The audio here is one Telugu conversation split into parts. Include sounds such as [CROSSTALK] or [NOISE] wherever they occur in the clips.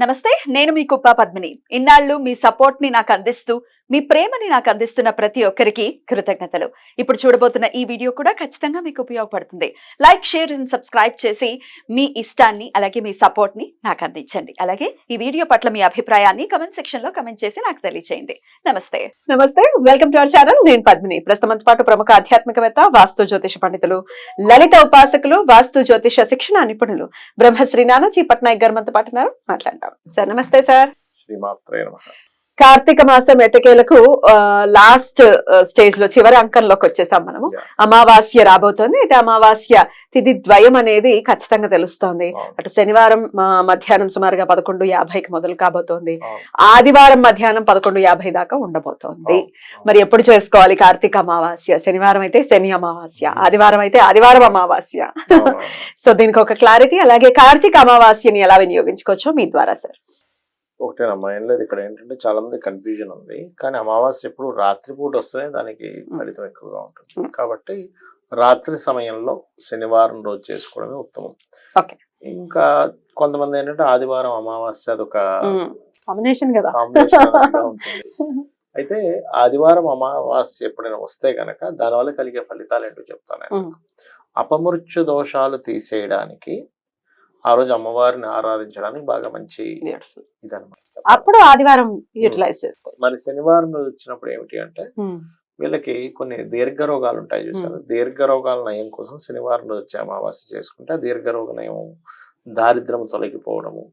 నమస్తే నేను మీ కుప్ప పద్మిని. ఇన్నాళ్ళు మీ సపోర్ట్ని నాకు అందిస్తూ మీ ప్రేమని నాకు అందిస్తున్న ప్రతి ఒక్కరికి కృతజ్ఞతలు. ఇప్పుడు చూడబోతున్న ఈ వీడియో కూడా ఖచ్చితంగా మీకు ఉపయోగపడుతుంది. లైక్ షేర్ అండ్ సబ్స్క్రైబ్ చేసి మీ ఇష్టాన్ని అలాగే మీ సపోర్ట్ని నాకు అందించండి. అలాగే ఈ వీడియో పట్ల మీ అభిప్రాయాన్ని కమెంట్ సెక్షన్లో కమెంట్ చేసి నాకు తెలియజేయండి నమస్తే. నమస్తే వెల్కమ్ టు అవర్ ఛానల్ నేను పద్మిని. ప్రస్తుతం పాటు ప్రముఖ ఆధ్యాత్మికవేత్త వాస్తు జ్యోతిష పండితులు లలిత ఉపాసకులు వాస్తు జ్యోతిష శిక్షణ నిపుణులు బ్రహ్మశ్రీ నానాజీ పట్నాయక్ గారు మనతో పాటు మాట్లాడతాం సార్. నమస్తే సార్. శ్రీమాత్రే నమ. కార్తీక మాసం ఎటకేలకు లాస్ట్ స్టేజ్లో చివరి అంకంలోకి వచ్చేసాం మనము. అమావాస్య రాబోతోంది. అయితే అమావాస్య తిథి ద్వయం అనేది ఖచ్చితంగా తెలుస్తోంది. అటు శనివారం మధ్యాహ్నం సుమారుగా పదకొండు యాభైకి మొదలు కాబోతోంది. ఆదివారం మధ్యాహ్నం పదకొండు యాభై దాకా ఉండబోతోంది. మరి ఎప్పుడు చేసుకోవాలి కార్తీక అమావాస్య? శనివారం అయితే శని అమావాస్య. ఆదివారం అయితే ఆదివారం అమావాస్య. [LAUGHS] సో దీనికి ఒక క్లారిటీ అలాగే కార్తీక అమావాస్యని ఎలా వినియోగించుకోవచ్చో మీ ద్వారా సార్ ఒకటేనమ్మా ఏం లేదు. ఇక్కడ ఏంటంటే చాలా మంది కన్ఫ్యూజన్ ఉంది. కానీ అమావాస్య ఎప్పుడు రాత్రిపూట వస్తేనే దానికి ఫలితం ఎక్కువగా ఉంటుంది. కాబట్టి రాత్రి సమయంలో శనివారం రోజు చేసుకోవడమే ఉత్తమం. ఇంకా కొంతమంది ఏంటంటే ఆదివారం అమావాస్య అదొక కాంబినేషన్ కదా. అయితే ఆదివారం అమావాస్య ఎప్పుడైనా వస్తే గనక దానివల్ల కలిగే ఫలితాలు ఏంటో చెప్తాను. అపమృత్యు దోషాలు తీసేయడానికి ఆ రోజు అమ్మవారిని ఆరాధించడానికి బాగా మంచి ఇదన్నమాట. అప్పుడు ఆదివారం యూటిలైజ్ చేసుకోవాలి. మరి శనివారం రోజు వచ్చినప్పుడు ఏమిటి అంటే వీళ్ళకి కొన్ని దీర్ఘ రోగాలు ఉంటాయి చూసారు? దీర్ఘ రోగాల నయం కోసం శనివారం రోజు వచ్చి అమావాస్య చేసుకుంటే దీర్ఘ రోగ నయం దారిద్రము తొలగిపోవడము.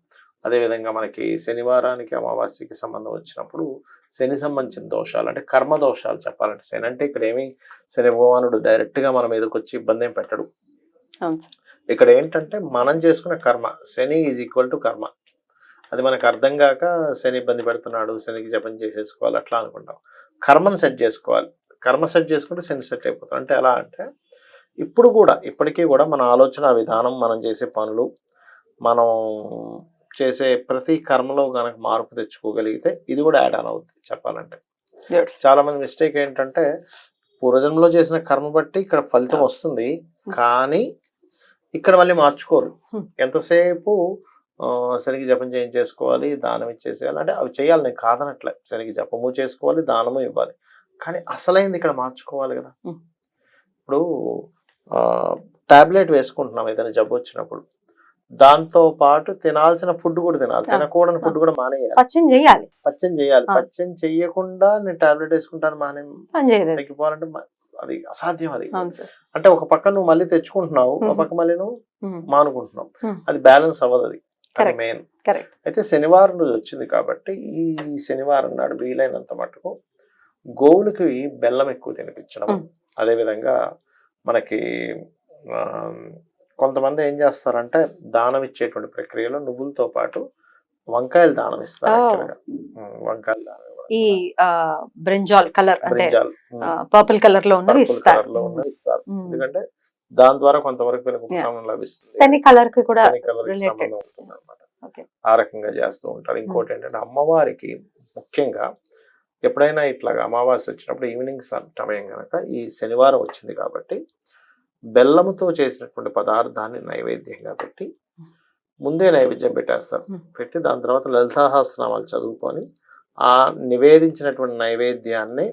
అదేవిధంగా మనకి శనివారానికి అమావాస్యకి సంబంధం వచ్చినప్పుడు శని సంబంధించిన దోషాలు అంటే కర్మ దోషాలు చెప్పాలంటే శని అంటే ఇక్కడ ఏమి శని భగవానుడు డైరెక్ట్గా మన మీదకి వచ్చి ఇబ్బంది ఏం పెట్టడు. ఇక్కడ ఏంటంటే మనం చేసుకున్న కర్మ శని ఈజ్ ఈక్వల్ టు కర్మ. అది మనకు అర్థం కాక శని ఇబ్బంది పెడుతున్నాడు శనికి జపం చేసేసుకోవాలి అట్లా అనుకుంటాం. కర్మను సెట్ చేసుకోవాలి. కర్మ సెట్ చేసుకుంటే శని సెట్ అయిపోతాం అంటే ఎలా అంటే ఇప్పుడు కూడా ఇప్పటికీ కూడా మన ఆలోచన విధానం మనం చేసే పనులు మనం చేసే ప్రతి కర్మలో కనుక మార్పు తెచ్చుకోగలిగితే ఇది కూడా యాడ్ ఆన్ అవుతుంది చెప్పాలంటే. చాలా మంది మిస్టేక్ ఏంటంటే పూర్వజన్మలో చేసిన కర్మ బట్టి ఇక్కడ ఫలితం వస్తుంది. కానీ ఇక్కడ మళ్ళీ మార్చుకోరు. ఎంతసేపు శనికి జపం చేయించేసుకోవాలి దానం ఇచ్చేసేయాలి అంటే అవి చేయాలి. నేను కాదనట్లే. శనికి జపము చేసుకోవాలి దానము ఇవ్వాలి. కానీ అసలైంది ఇక్కడ మార్చుకోవాలి కదా. ఇప్పుడు టాబ్లెట్ వేసుకుంటున్నాం ఏదైనా జబ్బు వచ్చినప్పుడు. దాంతో పాటు తినాల్సిన ఫుడ్ కూడా తినాలి. తినకూడని ఫుడ్ కూడా మానేయాలి. పచ్చం చేయాలి. పచ్చం చేయాలి. పచ్చం చెయ్యకుండా నేను టాబ్లెట్ వేసుకుంటాను మానే తగ్గిపోవాలంటే అది అసాధ్యం అది అంటే ఒక పక్క నువ్వు మళ్ళీ తెచ్చుకుంటున్నావు ఒక. పక్క మళ్ళీ నువ్వు మానుకుంటున్నావు. అది బ్యాలెన్స్ అవ్వదు అది. మెయిన్. అయితే శనివారం రోజు వచ్చింది కాబట్టి ఈ శనివారం నాడు వీలైనంత మటుకు గోవులకి బెల్లం ఎక్కువ తినిపించడం Hmm. అదే విధంగా మనకి కొంతమంది ఏం చేస్తారంటే దానం ఇచ్చేటువంటి ప్రక్రియలో నువ్వులతో పాటు వంకాయలు దానం ఇస్తారు వంకాయలు దానం. ఈ బ్రింజాల్ కలర్ అంటే. పర్పుల్ కలర్లో ఉన్నవి ఇస్తారు. ఎందుకంటే దాని ద్వారా కొంతవరకు వీళ్ళకి ఉపశమనం లభిస్తుంది. శని కలర్కి కూడా. సంబంధం ఉంటుంది అనమాట. ఆ రకంగా చేస్తూ ఉంటారు. ఇంకోటి ఏంటంటే అమ్మవారికి ముఖ్యంగా ఎప్పుడైనా ఇట్లాగా అమావాస్య వచ్చినప్పుడు ఈవినింగ్ సమయం కనుక ఈ శనివారం వచ్చింది కాబట్టి బెల్లముతో చేసినటువంటి పదార్థాన్ని నైవేద్యంగా పెట్టి ముందే నైవేద్యం పెట్టేస్తారు. పెట్టి దాని తర్వాత లలితాహాస్నామాలు చదువుకొని ఆ నివేదించినటువంటి నైవేద్యాన్ని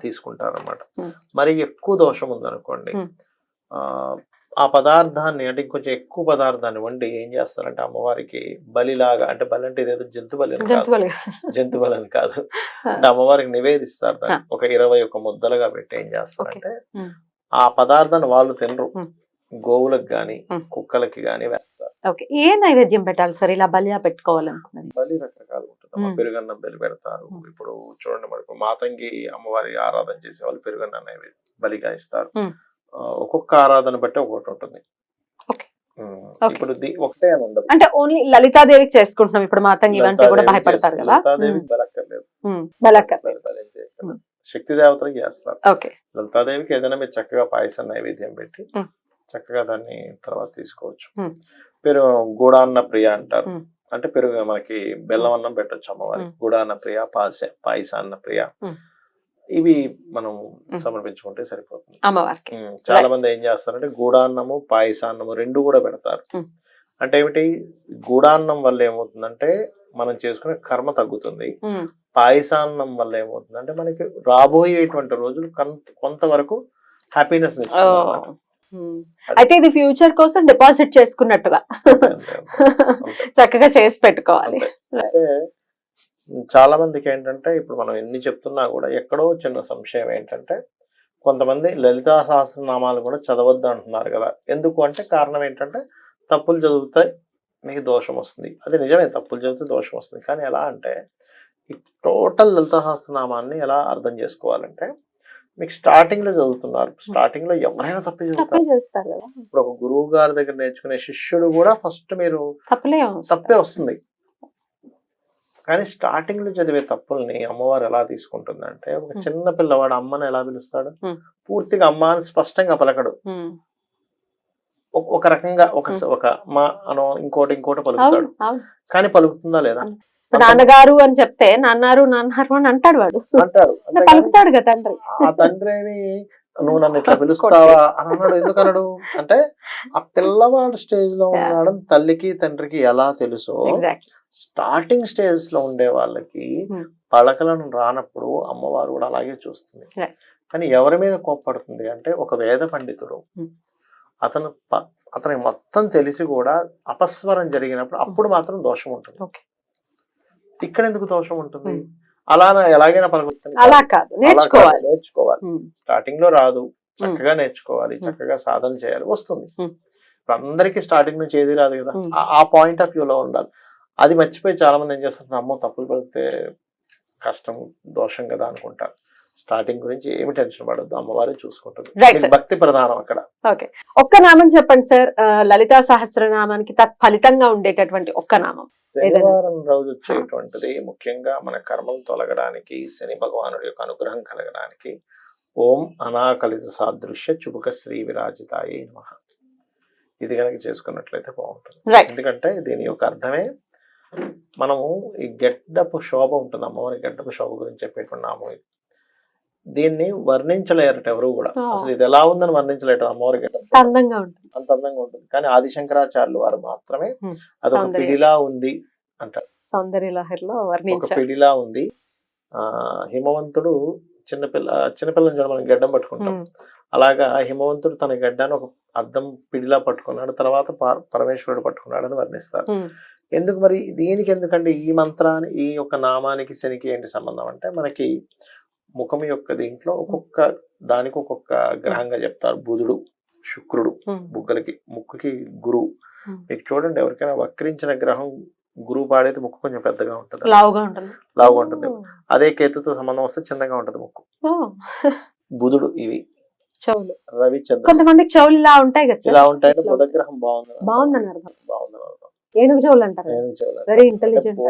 తీసుకుంటారు అనమాట Hmm. మరి ఎక్కువ దోషం ఉందనుకోండి. ఆ, ఆ పదార్థాన్ని అంటే ఇంకొంచెం ఎక్కువ పదార్థాన్ని వండి ఏం చేస్తారంటే అమ్మవారికి బలిలాగా అంటే బలి అంటే ఇదేదో జంతు బలి కాదు. జంతు బలి అని కాదు. అంటే అమ్మవారికి నివేదిస్తారు దాన్ని. ఒక ఇరవై ఒక ముద్దలుగా పెట్టి ఏం చేస్తారంటే. ఆ పదార్థాన్ని వాళ్ళు తినరు. గోవులకు గాని. కుక్కలకి గాని వేస్తారు. ఏ నైవేద్యం పెట్టాలి సార్? ఇలా బలియా పెట్టుకోవాలనుకున్నది. బలి రకరకాలు Hmm. పెరుగన్నం బలి పెడతారు. ఇప్పుడు చూడండి మనకు మాతంగి అమ్మవారి ఆరాధన చేసే వాళ్ళు పెరుగన్నం నైవేద్యం బలిగా ఇస్తారు ఒక్కొక్క ఆరాధన బట్టి ఒక్కొక్కటి ఉంటుంది. ఇప్పుడు ఒకటే అని ఉండదు అంటే ఓన్లీ లలితాదేవికి చేసుకుంటున్నాం ఇప్పుడు మాతంగి ఇవంటే కూడా లలితాదేవి భయపడతారు. కదా లలితాదేవికి బలక్కర్లేదు బలక్కర్ బలి- బలి చేయక్కర్లేదు. Hmm. శక్తి దేవతలకు చేస్తారు లలితాదేవికి ఏదైనా మీరు చక్కగా పాయసం నైవేద్యం పెట్టి. చక్కగా దాన్ని తర్వాత తీసుకోవచ్చు. పెరుగు గూడాన్న ప్రియ అంటారు. అంటే పెరుగు మనకి బెల్లం అన్నం పెట్టొచ్చు అమ్మవారికి Hmm. గూడాన్న ప్రియ పాస పాయసాన్న ప్రియ Hmm. ఇవి మనం. సమర్పించుకుంటే సరిపోతుంది అమ్మవారికి. చాలా మంది ఏం చేస్తారంటే గూడాన్నము పాయసాన్నము రెండు కూడా పెడతారు. అంటే ఏమిటి గూడాన్నం వల్ల ఏమవుతుందంటే మనం చేసుకునే కర్మ తగ్గుతుంది పాయసాన్నం వల్ల ఏమవుతుందంటే మనకి రాబోయేటువంటి రోజులు కొంత- కొంతవరకు హ్యాపీనెస్ ఇస్తుంది. అయితే ఇది ఫ్యూచర్ కోసం డిపాజిట్ చేసుకున్నట్టుగా. చక్కగా చేసి పెట్టుకోవాలి. చాలా మందికి ఏంటంటే ఇప్పుడు మనం ఎన్ని చెప్తున్నా కూడా ఎక్కడో చిన్న సంశయం ఏంటంటే కొంతమంది లలితా సహస్రనామాలు కూడా చదవద్దు అంటున్నారు కదా. ఎందుకు అంటే కారణం ఏంటంటే తప్పులు చదివితే మీకు దోషం వస్తుంది. అది నిజమే తప్పులు చదివితే దోషం వస్తుంది. కానీ ఎలా అంటే ఈ టోటల్ లలితా సహస్రనామాన్ని ఎలా అర్థం చేసుకోవాలంటే మీకు స్టార్టింగ్లో చదువుతున్నారు. స్టార్టింగ్లో ఎవరైనా తప్పే చదువుతారు ఇప్పుడు ఒక గురువు గారి దగ్గర నేర్చుకునే శిష్యుడు కూడా ఫస్ట్ మీరు తప్పే వస్తుంది. కానీ స్టార్టింగ్లో చదివే తప్పుల్ని అమ్మవారు ఎలా తీసుకుంటుంది అంటే ఒక. చిన్న పిల్లవాడు అమ్మని ఎలా పిలుస్తాడు. పూర్తిగా అమ్మ అని స్పష్టంగా పలకడు. ఒక- రకంగా ఒక ఒక మా అనో ఇంకోటి ఇంకోటి పలుకుతాడు. కానీ పలుకుతుందా లేదా? నాన్నగారు అని చెప్తే నాన్నారు నాన్నారు అని అంటాడు వాడు. అంటాడు పలుకుతాడు కదా తండ్రి. ఆ తండ్రిని నువ్వు నన్ను ఇట్లా పిలుస్తావా? అని అన్నాడు. ఎందుకు అన్నాడు అంటే ఆ పిల్లవాడు స్టేజ్లో. ఉన్నాడు తల్లికి తండ్రికి ఎలా తెలుసో స్టార్టింగ్ స్టేజ్లో ఉండే వాళ్ళకి Hmm. పలకలను రానప్పుడు అమ్మవారు కూడా అలాగే చూస్తుంది. కానీ ఎవరి మీద కోప్పడుతుంది అంటే ఒక వేద పండితుడు. Hmm. అతను అతనికి మొత్తం తెలిసి కూడా అపస్వరం జరిగినప్పుడు అప్పుడు మాత్రం దోషం ఉంటుంది. ఇక్కడ ఎందుకు దోషం ఉంటుంది. అలా ఎలాగైనా పలుకుతుంది అలా కాదు. నేర్చుకోవాలి. నేర్చుకోవాలి. స్టార్టింగ్లో రాదు. చక్కగా నేర్చుకోవాలి. చక్కగా సాధన చేయాలి. వస్తుంది. ఇప్పుడు అందరికీ స్టార్టింగ్ నుంచి ఏది రాదు కదా. ఆ- పాయింట్ ఆఫ్ వ్యూ లో ఉండాలి. అది మర్చిపోయి చాలా మంది ఏం చేస్తారు? అమ్మో తప్పులు పడితే కష్టం దోషం కదా అనుకుంటారు. స్టార్టింగ్ గురించి ఏమి టెన్షన్ పడద్దు అమ్మవారే చూసుకుంటుంది. భక్తి ప్రధానం అక్కడ. ఓకే ఒక్క నామం చెప్పండి సార్ లలితా సహస్రనామానికి తత్ఫలితంగా ఉండేటటువంటి ఒక్క నామం శనివారం రోజు వచ్చేటువంటిది ముఖ్యంగా మన కర్మలు తొలగడానికి శని భగవానుడి యొక్క అనుగ్రహం కలగడానికి ఓం అనాకలిత సాదృశ్య చుబుక శ్రీ విరాజితాయి నమః. ఇది కనుక చేసుకున్నట్లయితే బాగుంటుంది. ఎందుకంటే దీని యొక్క అర్థమే మనము ఈ గెడ్డపు శోభ ఉంటుంది అమ్మవారి గెడ్డపు శోభ గురించి చెప్పేటువంటి నామం దీన్ని వర్ణించలేరట ఎవరు కూడా. అసలు ఇది ఎలా ఉందని వర్ణించలేట అమ్మవారి గెడ్డపు శోభ. అందంగా ఉంటుంది. అంత అందంగా ఉంటుంది. కానీ ఆది శంకరాచార్యులు వారు మాత్రమే. అదొక సౌందర్యం. పిడిలా ఉంది అంటారు. ఒక వర్ణించారు. పిడిలా ఉంది. ఆ హిమవంతుడు చిన్నపిల్ల చిన్నపిల్లని చూడ మనం గడ్డం పట్టుకుంటాం. అలాగా హిమవంతుడు తన గడ్డాన్ని ఒక అద్దం పిడిలా పట్టుకున్నాడు. తర్వాత పర- పరమేశ్వరుడు పట్టుకున్నాడు అని వర్ణిస్తారు. ఎందుకు మరి దీనికి ఎందుకంటే ఈ మంత్రాన్ని ఈ యొక్క నామానికి శనికి ఏంటి సంబంధం? అంటే మనకి ముఖం యొక్క దీంట్లో ఒక్కొక్క దానికి ఒక్కొక్క గ్రహంగా చెప్తారు. బుధుడు శుక్రుడు ఉమ్, బుగ్గలకి ముక్కుకి గురువు Hmm. మీకు చూడండి ఎవరికైనా వక్రించిన గ్రహం గురువు పాడైతే ముక్కు కొంచెం పెద్దగా ఉంటుంది. లావుగా ఉంటుంది. లావుగా ఉంటుంది. అదే కేతుతో సంబంధం వస్తే చిన్నగా ఉంటుంది ముక్కు. ఓ, బుధుడు ఇవి. చెవులు. రవి చంద్ర కొంతమందికి చెవులు ఇలా ఉంటాయి కదా ఇలా ఉంటాయంటే బుధ గ్రహం బాగుంది బాగుందని అర్థం బాగుందని అర్థం. ఏనుగు చెవులు అంటారు. వెరీ ఇంటెలిజెంట్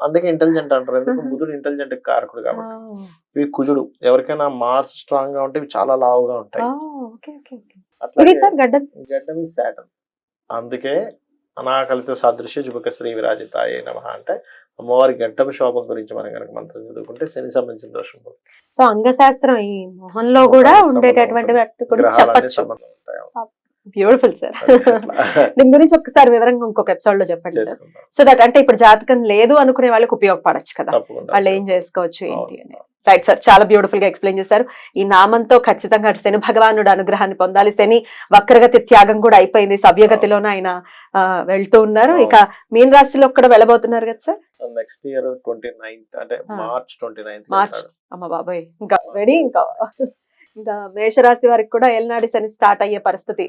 అందుకే ఇంటెలిజెంట్ అంటారు. ఎందుకు? [LAUGHS] బుధుడు ఇంటెలిజెంట్ కారకుడు కాబట్టి. ఇవి కుజుడు. ఎవరికైనా మార్స్ స్ట్రాంగ్గా ఉంటే ఇవి చాలా లావుగా ఉంటాయి. గడ్డం. గడ్డం శాటన్ అందుకే అనాకలిత సాదృశ్య జుబక శ్రీ విరాజితాయ నమ అంటే అమ్మవారి గడ్డపు శోభం గురించి మనం కనుక మంత్రం చదువుకుంటే శని సంబంధించిన దోషం. సో అంగశాస్త్రం ఈ మొహంలో కూడా ఉండేటటువంటి సంబంధం ఉంటాయి. బ్యూటిఫుల్ సార్ [LAUGHS] దీని గురించి ఒకసారి వివరంగా ఇంకొక ఎపిసోడ్లో చెప్పండి సార్ సో దట్ అంటే ఇప్పుడు జాతకం లేదు అనుకునే వాళ్ళకి ఉపయోగపడచ్చు కదా. వాళ్ళు ఏం చేసుకోవచ్చు ఏంటి. అని రైట్ సార్ చాలా బ్యూటిఫుల్గా ఎక్స్ప్లెయిన్ చేశారు. ఈ నామంతో ఖచ్చితంగా శని భగవానుడు అనుగ్రహాన్ని పొందాలి. శని వక్రగతి త్యాగం కూడా అయిపోయింది. సవ్యగతిలోనే ఆయన వెళ్తూ ఉన్నారు. ఇక మీన రాశిలో కూడా వెళ్ళబోతున్నారు కదా sir next year twenty ninth అంటే. మార్చ్ ట్వంటీ నైన్త్ మార్చ్ అమ్మ బాబాయ్. ఇంకా రెడీ ఇంకా ఇంకా మేషరాశి వారికి కూడా ఎల్నాడి శని స్టార్ట్ అయ్యే పరిస్థితి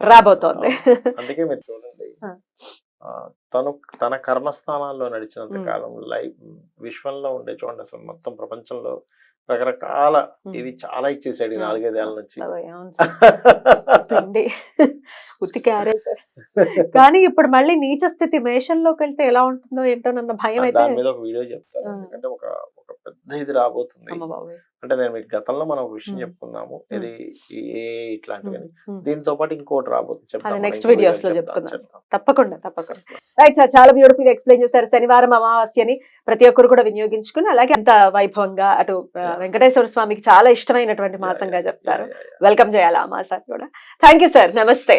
రాబోతోంది. అందుకే మీరు చూడండి. తను తన కర్మస్థానాల్లో నడిచినంత. కాలం లైఫ్ విశ్వంలో ఉండే చూడండి అసలు మొత్తం ప్రపంచంలో రకరకాల. ఇవి చాలా ఇచ్చేసాడు ఈ. నాలుగైదేళ్ళ నుంచి. ఉతికారే కానీ ఇప్పుడు మళ్ళీ నీచ స్థితి మేషంలోకి వెళ్తే ఎలా ఉంటుందో ఏంటో నన్న భయం అయితే దాని మీద ఒక వీడియో చెప్తాను. ఎందుకంటే ఒక ఒక పెద్ద ఇది రాబోతుంది. అంటే నేను మీకు గతంలో మనం ఒక విషయం. చెప్పుకున్నాము. ఇది ఏ ఇట్లాంటివి. దీంతో పాటు ఇంకోటి రాబోతుంది. చెప్తాం అది మనం next ఇంకో videos వీడియోలో లో చెప్తాం, చెప్పుకుందాం. చెప్తాం. తప్పకుండా తప్పకుండా. రైట్ సార్ చాలా బ్యూటిఫుల్గా ఎక్స్ప్లెయిన్ చేశారు. శనివారం అమావాస్యని ప్రతి ఒక్కరు కూడా వినియోగించుకుని అలాగే అంత వైభవంగా అటు. వెంకటేశ్వర స్వామికి చాలా ఇష్టమైనటువంటి మాసంగా చెప్తారు. వెల్కమ్ చేయాలి ఆ మాసాన్ని కూడా. థ్యాంక్ యూ సార్ నమస్తే